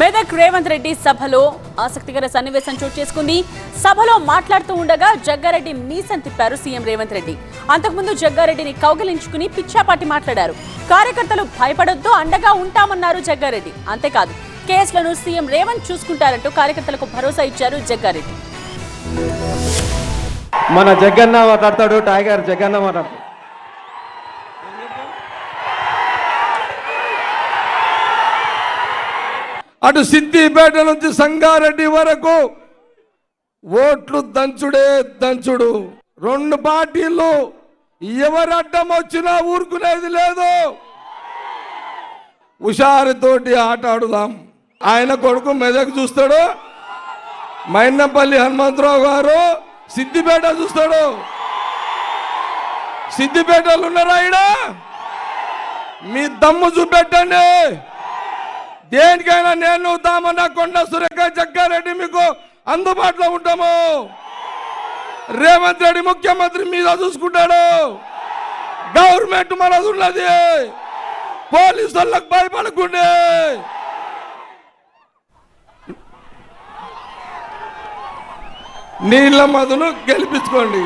మెదక్ రేవంత్ రెడ్డి సభలో ఆసక్తికర సన్నివేశం చోటు చేసుకుంది. సభలో మాట్లాడుతూ ఉండగా జగ్గారెడ్డి మీసం తిప్పారు సీఎం రేవంత్ రెడ్డి. అంతకుముందు జగ్గారెడ్డిని కౌగిలించుకుని పిచ్చాపాటి మాట్లాడారు. కార్యకర్తలు భయపడొద్దు అండగా ఉంటామన్నారు జగ్గారెడ్డి. అంతేకాదు కేసులను సీఎం రేవంత్ చూసుకుంటారంటూ కార్యకర్తలకు భరోసా ఇచ్చారు జగ్గారెడ్డి. మన జగన్న మాట్లాడతాడు టైగర్ జగన్న మాట్లాడతాడు. అటు సిద్దిపేట నుంచి సంగారెడ్డి వరకు ఓట్లు దంచుడే దంచుడు. రెండు పార్టీలు ఎవరు అడ్డం వచ్చినా ఊరుకునేది లేదు. హుషారుతోటి ఆట ఆడుదాం. ఆయన కొడుకు మెదక్ చూస్తాడు. మైనపల్లి హనుమంతరావు గారు సిద్దిపేట చూస్తాడు. సిద్దిపేటలు ఉన్నారా ఈడ? మీ దమ్ము చూపెట్టండి. దేనికైనా నేను దామన్న కొండ సురేఖ జగ్గారెడ్డి మీకు అందుబాటులో ఉంటాము. రేవంత్ రెడ్డి ముఖ్యమంత్రి మీద చూసుకుంటాడు. గవర్నమెంట్ మనది ఉన్నది. పోలీసు వాళ్ళకి భయపడకుండే. నీళ్ళ మధును గెలిపించుకోండి